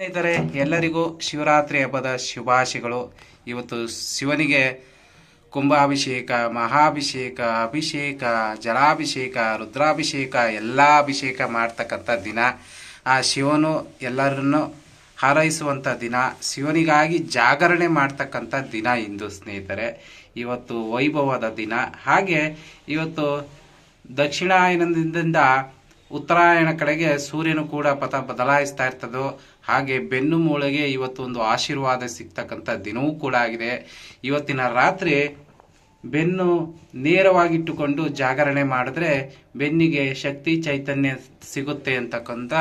ಸ್ನೇಹಿತರೆ, ಎಲ್ಲರಿಗೂ ಶಿವರಾತ್ರಿ ಹಬ್ಬದ ಶುಭಾಶಯಗಳು. ಇವತ್ತು ಶಿವನಿಗೆ ಕುಂಭಾಭಿಷೇಕ, ಮಹಾಭಿಷೇಕ, ಅಭಿಷೇಕ, ಜಲಾಭಿಷೇಕ, ರುದ್ರಾಭಿಷೇಕ, ಎಲ್ಲ ಅಭಿಷೇಕ ಮಾಡ್ತಕ್ಕಂಥ ದಿನ. ಆ ಶಿವನು ಎಲ್ಲರನ್ನು ಹಾರೈಸುವಂಥ ದಿನ, ಶಿವನಿಗಾಗಿ ಜಾಗರಣೆ ಮಾಡ್ತಕ್ಕಂಥ ದಿನ ಇಂದು ಸ್ನೇಹಿತರೆ. ಇವತ್ತು ವೈಭವದ ದಿನ. ಹಾಗೆ ಇವತ್ತು ದಕ್ಷಿಣಾಯನದಿಂದ ಉತ್ತರಾಯಣ ಕಡೆಗೆ ಸೂರ್ಯನು ಕೂಡ ಪಥ ಬದಲಾಯಿಸ್ತಾ ಇರ್ತದೋ, ಹಾಗೆ ಬೆನ್ನು ಮೂಳೆಗೆ ಇವತ್ತು ಒಂದು ಆಶೀರ್ವಾದ ಸಿಗ್ತಕ್ಕಂಥ ದಿನವೂ ಕೂಡ ಆಗಿದೆ. ಇವತ್ತಿನ ರಾತ್ರಿ ಬೆನ್ನು ನೇರವಾಗಿಟ್ಟುಕೊಂಡು ಜಾಗರಣೆ ಮಾಡಿದ್ರೆ ಬೆನ್ನಿಗೆ ಶಕ್ತಿ ಚೈತನ್ಯ ಸಿಗುತ್ತೆ ಅಂತಕ್ಕಂಥ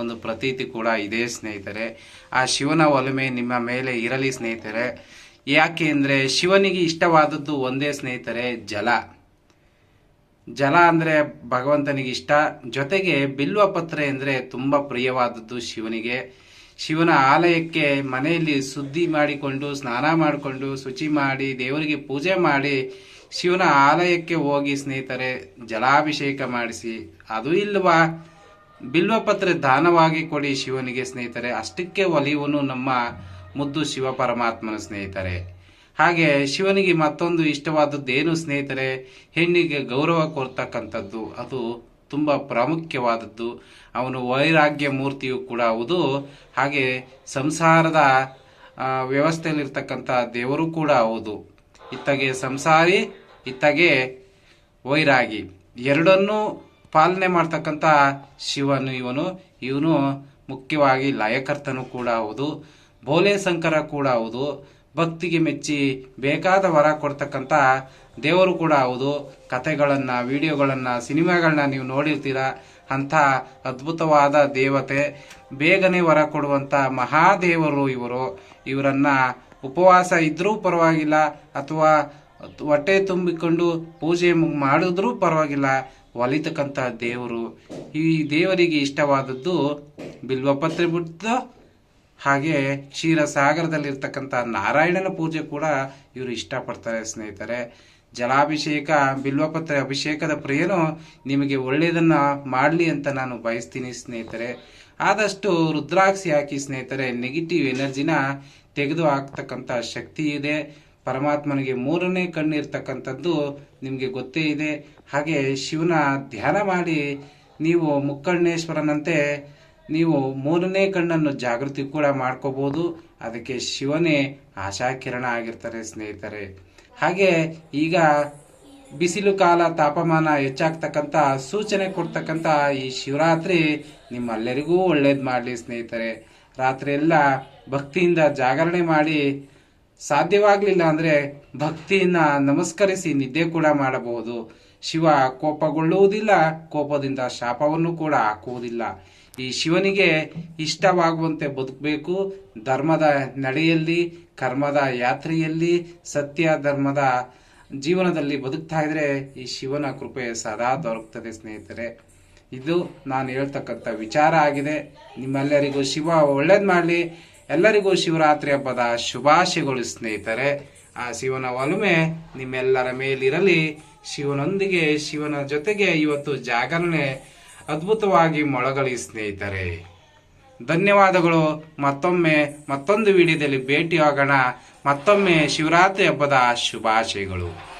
ಒಂದು ಪ್ರತೀತಿ ಕೂಡ ಇದೆ ಸ್ನೇಹಿತರೆ. ಆ ಶಿವನ ಒಲುಮೆ ನಿಮ್ಮ ಮೇಲೆ ಇರಲಿ ಸ್ನೇಹಿತರೆ. ಯಾಕೆ ಅಂದರೆ ಶಿವನಿಗೆ ಇಷ್ಟವಾದದ್ದು ಒಂದೇ ಸ್ನೇಹಿತರೆ ಜಲ. ಜಲ ಅಂದರೆ ಭಗವಂತನಿಗೆ ಇಷ್ಟ. ಜೊತೆಗೆ ಬಿಲ್ವ ಪತ್ರೆ ಅಂದರೆ ತುಂಬ ಪ್ರಿಯವಾದದ್ದು ಶಿವನಿಗೆ. ಶಿವನ ಆಲಯಕ್ಕೆ ಮನೆಯಲ್ಲಿ ಶುದ್ಧಿ ಮಾಡಿಕೊಂಡು, ಸ್ನಾನ ಮಾಡಿಕೊಂಡು, ಶುಚಿ ಮಾಡಿ, ದೇವರಿಗೆ ಪೂಜೆ ಮಾಡಿ, ಶಿವನ ಆಲಯಕ್ಕೆ ಹೋಗಿ ಸ್ನೇಹಿತರೆ, ಜಲಾಭಿಷೇಕ ಮಾಡಿಸಿ. ಅದು ಇಲ್ವಾ? ಬಿಲ್ವಪತ್ರೆ ದಾನವಾಗಿ ಕೊಡಿ ಶಿವನಿಗೆ ಸ್ನೇಹಿತರೆ. ಅಷ್ಟಕ್ಕೆ ಒಲಿಯುವನು ನಮ್ಮ ಮುದ್ದು ಶಿವ ಪರಮಾತ್ಮನ ಸ್ನೇಹಿತರೆ. ಹಾಗೆ ಶಿವನಿಗೆ ಮತ್ತೊಂದು ಇಷ್ಟವಾದದ್ದು ಏನು, ಸ್ನೇಹಿತರೆ? ಹೆಣ್ಣಿಗೆ ಗೌರವ ಕೊಡ್ತಕ್ಕಂಥದ್ದು ಅದು ತುಂಬ ಪ್ರಾಮುಖ್ಯವಾದದ್ದು. ಅವನು ವೈರಾಗ್ಯ ಮೂರ್ತಿಯು ಕೂಡ ಹೌದು. ಹಾಗೆ ಸಂಸಾರದ ವ್ಯವಸ್ಥೆಯಲ್ಲಿರ್ತಕ್ಕಂಥ ದೇವರು ಕೂಡ ಹೌದು. ಇತ್ತಗೆ ಸಂಸಾರಿ, ಇತ್ತಗೆ ವೈರಾಗಿ. ಎರಡನ್ನೂ ಪಾಲನೆ ಮಾಡ್ತಕ್ಕಂಥ ಶಿವನು ಇವನು. ಇವನು ಮುಖ್ಯವಾಗಿ ಲಯಕರ್ತನು ಕೂಡ ಹೌದು. ಭೋಲೆ ಶಂಕರ ಕೂಡ ಹೌದು. ಭಕ್ತಿಗೆ ಮೆಚ್ಚಿ ಬೇಕಾದ ವರ ಕೊಡ್ತಕ್ಕಂಥ ದೇವರು ಕೂಡ ಹೌದು. ಕತೆಗಳನ್ನು ವಿಡಿಯೋಗಳನ್ನು, ಸಿನಿಮಾಗಳನ್ನ ನೀವು ನೋಡಿರ್ತೀರ. ಅಂಥ ಅದ್ಭುತವಾದ ದೇವತೆ. ಬೇಗನೆ ವರ ಕೊಡುವಂಥ ಮಹಾದೇವರು ಇವರು. ಇವರನ್ನ ಉಪವಾಸ ಇದ್ರೂ ಪರವಾಗಿಲ್ಲ, ಅಥವಾ ಹೊಟ್ಟೆ ತುಂಬಿಕೊಂಡು ಪೂಜೆ ಮಾಡಿದ್ರೂ ಪರವಾಗಿಲ್ಲ ಒಲಿತಕ್ಕಂಥ ದೇವರು. ಈ ದೇವರಿಗೆ ಇಷ್ಟವಾದದ್ದು ಬಿಲ್ವಪತ್ರೆ ಬಿಟ್ಟು ಹಾಗೆ ಕ್ಷೀರಸಾಗರದಲ್ಲಿರ್ತಕ್ಕಂಥ ನಾರಾಯಣನ ಪೂಜೆ ಕೂಡ ಇವರು ಇಷ್ಟಪಡ್ತಾರೆ ಸ್ನೇಹಿತರೆ. ಜಲಾಭಿಷೇಕ, ಬಿಲ್ವಪತ್ರೆ ಅಭಿಷೇಕದ ಪ್ರಿಯನು ನಿಮಗೆ ಒಳ್ಳೆಯದನ್ನು ಮಾಡಲಿ ಅಂತ ನಾನು ಬಯಸ್ತೀನಿ ಸ್ನೇಹಿತರೆ. ಆದಷ್ಟು ರುದ್ರಾಕ್ಷಿ ಹಾಕಿ ಸ್ನೇಹಿತರೆ ನೆಗೆಟಿವ್ ಎನರ್ಜಿನ ತೆಗೆದು ಹಾಕ್ತಕ್ಕಂಥ ಶಕ್ತಿ ಇದೆ. ಪರಮಾತ್ಮನಿಗೆ ಮೂರನೇ ಕಣ್ಣು ಇರ್ತಕ್ಕಂಥದ್ದು ನಿಮಗೆ ಗೊತ್ತೇ ಇದೆ. ಹಾಗೆ ಶಿವನ ಧ್ಯಾನ ಮಾಡಿ ನೀವು ಮುಕ್ಕಣ್ಣೇಶ್ವರನಂತೆ ನೀವು ಮೂರನೇ ಕಣ್ಣನ್ನು ಜಾಗೃತಿ ಕೂಡ ಮಾಡ್ಕೋಬಹುದು ಅದಕ್ಕೆ ಶಿವನೇ ಆಶಾಕಿರಣ ಆಗಿರ್ತಾರೆ ಸ್ನೇಹಿತರೆ. ಹಾಗೆ ಈಗ ಬಿಸಿಲು ಕಾಲ ತಾಪಮಾನ ಹೆಚ್ಚಾಗ್ತಕ್ಕಂಥ ಸೂಚನೆ ಕೊಡ್ತಕ್ಕಂಥ ಈ ಶಿವರಾತ್ರಿ ನಿಮ್ಮೆಲ್ಲರಿಗೂ ಒಳ್ಳೇದು ಮಾಡಲಿ ಸ್ನೇಹಿತರೆ. ರಾತ್ರಿ ಎಲ್ಲ ಭಕ್ತಿಯಿಂದ ಜಾಗರಣೆ ಮಾಡಿ ಸಾಧ್ಯವಾಗಲಿಲ್ಲ ಅಂದರೆ ಭಕ್ತಿಯನ್ನು ನಮಸ್ಕರಿಸಿ ನಿದ್ದೆ ಕೂಡ ಮಾಡಬಹುದು. ಶಿವ ಕೋಪಗೊಳ್ಳುವುದಿಲ್ಲ, ಕೋಪದಿಂದ ಶಾಪವನ್ನು ಕೂಡ ಹಾಕುವುದಿಲ್ಲ. ಈ ಶಿವನಿಗೆ ಇಷ್ಟವಾಗುವಂತೆ ಬದುಕಬೇಕು. ಧರ್ಮದ ನಡೆಯಲ್ಲಿ, ಕರ್ಮದ ಯಾತ್ರೆಯಲ್ಲಿ, ಸತ್ಯ ಧರ್ಮದ ಜೀವನದಲ್ಲಿ ಬದುಕ್ತಾ ಇದ್ರೆ ಈ ಶಿವನ ಕೃಪೆ ಸದಾ ದೊರಕ್ತದೆ ಸ್ನೇಹಿತರೆ. ಇದು ನಾನು ಹೇಳ್ತಕ್ಕಂಥ ವಿಚಾರ ಆಗಿದೆ. ನಿಮ್ಮೆಲ್ಲರಿಗೂ ಶಿವ ಒಳ್ಳೇದು ಮಾಡಲಿ. ಎಲ್ಲರಿಗೂ ಶಿವರಾತ್ರಿ ಹಬ್ಬದ ಶುಭಾಶಯಗಳು ಸ್ನೇಹಿತರೆ. ಆ ಶಿವನ ಒಲುಮೆ ನಿಮ್ಮೆಲ್ಲರ ಮೇಲಿರಲಿ. ಶಿವನೊಂದಿಗೆ, ಶಿವನ ಜೊತೆಗೆ ಇವತ್ತು ಜಾಗರಣೆ ಅದ್ಭುತವಾಗಿ ಮೊಳಗಲಿ ಸ್ನೇಹಿತರೆ. ಧನ್ಯವಾದಗಳು. ಮತ್ತೊಮ್ಮೆ ಮತ್ತೊಂದು ವಿಡಿಯೋದಲ್ಲಿ ಭೇಟಿಯಾಗೋಣ. ಮತ್ತೊಮ್ಮೆ ಶಿವರಾತ್ರಿ ಹಬ್ಬದ ಶುಭಾಶಯಗಳು.